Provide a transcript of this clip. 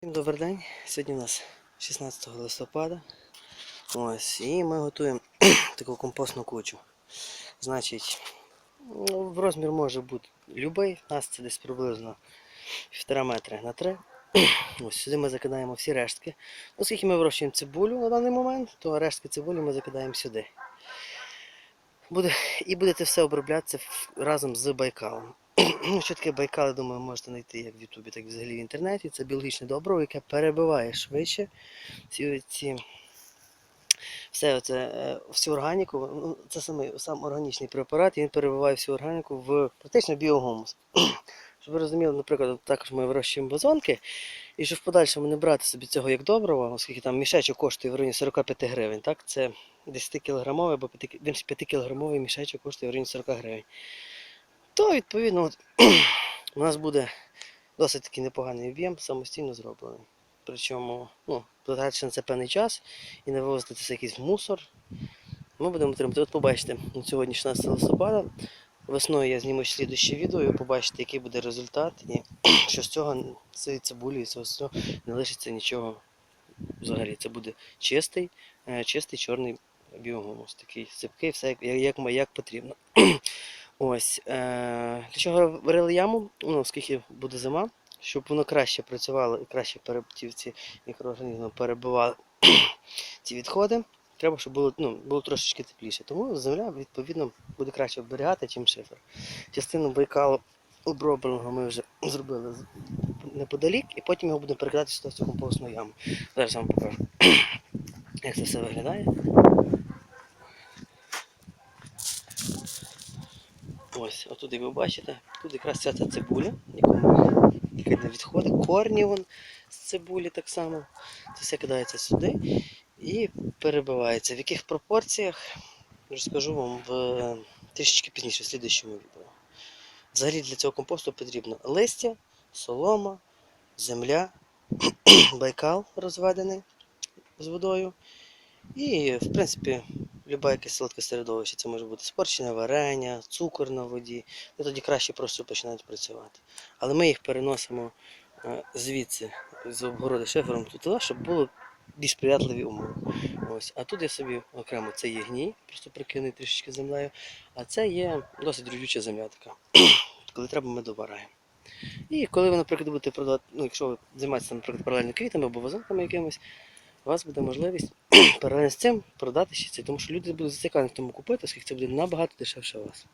Всім добрий день. Сьогодні у нас 16 листопада. Ось, і ми готуємо таку компостну кучу. Значить, ну, розмір може бути будь-який. У нас це десь приблизно 1,5 метри на 3. Ось сюди ми закидаємо всі рештки. Оскільки ми вирощуємо цибулю на даний момент, то рештки цибулі ми закидаємо сюди. Буде, і буде це все оброблятися разом з байкалом. Ну, що таке байкал, думаю, можете знайти як в Ютубі, так і взагалі в інтернеті. Це біологічне добриво, яке перебиває швидше ці, ці все оце, е, всю органіку. Ну, це саме сам органічний препарат, він перебиває всю органіку в практично біогумус. Щоб ви розуміли, наприклад, також ми вирощуємо базонки, і щоб в подальшому не брати собі цього як доброго, оскільки там мішечок коштує в районі 45 гривень, так? Це 10 кілограмовий або 5 кілограмовий мішечок коштує в районі 40 гривень. То, відповідно, от, у нас буде досить таки непоганий об'єм, самостійно зроблений. Причому, ну, потративши на це певний час і не вивозити це якийсь мусор. Ми будемо отримати. От побачите, сьогодні 16 листопада. Весною я зніму слідуще відео, і побачите, який буде результат, і що з цього цієї цибулі, з цього не лишиться нічого взагалі. Це буде чистий, е, чистий чорний біогумус, такий сипкий, все як, як, як потрібно. Ось. Е, для чого варили яму? Ну, оскільки буде зима, щоб воно краще працювало і краще ці мікроорганізми перебивали ці відходи. Треба, щоб було, ну, було трошечки тепліше. Тому земля, відповідно, буде краще оберігати, ніж шифер. Частину байкалу обробленого ми вже зробили неподалік, і потім його будемо перекидати в компостну яму. Зараз я вам покажу, як це все виглядає. Ось, отуди ви бачите, тут якраз ця цибуля, яка не відходить, корні вон з цибулі так само. Це все кидається сюди і перебивається. В яких пропорціях розкажу вам в трішечки пізніше, в слідчому відео. Взагалі для цього компосту потрібно листя, солома, земля, байкал розведений з водою. І, в принципі, любе якесь солодке середовище. Це може бути спорчене варення, цукор на воді. І тоді краще просто починають працювати. Але ми їх переносимо е, звідси, з обгороди шифером туди, щоб було більш сприятливі умови. Ось. А тут я собі окремо це є гній, просто прикинений трішечки землею, а це є досить родюча земля така. Коли треба, ми довараємо. І коли ви, наприклад, будете продавати, ну, якщо ви займаєтеся, наприклад, паралельно квітами або вазонками якимось, у вас буде можливість паралельно з цим продати ще це, тому що люди будуть зацікавлені в тому купити, оскільки це буде набагато дешевше вас.